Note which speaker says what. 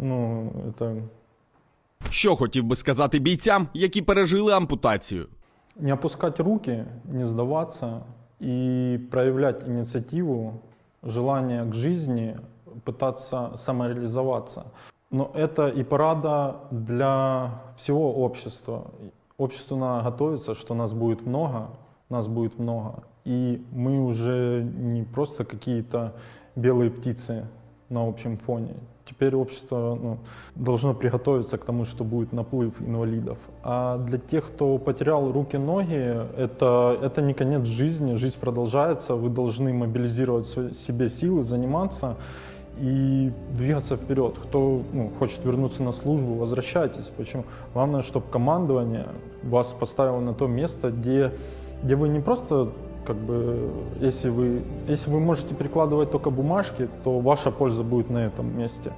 Speaker 1: ну, это
Speaker 2: Що хотів би сказати бійцям, які пережили ампутацію?
Speaker 1: не опускать руки, не сдаваться и проявлять инициативу, желание к жизни, пытаться самореализоваться. Но это и парада для всего общества. Обществу надо готовиться, что нас будет много, нас будет много. И мы уже не просто какие-то белые птицы на общем фоне. Теперь общество ну, должно приготовиться к тому, что будет наплыв инвалидов. А для тех, кто потерял руки-ноги, это, это не конец жизни, жизнь продолжается, вы должны мобилизировать себе силы, заниматься и двигаться вперед. Кто ну, хочет вернуться на службу, возвращайтесь. Почему? Главное, чтобы командование вас поставило на то место, где, где вы не просто как бы, если вы, если вы можете перекладывать только бумажки, то ваша польза будет на этом месте.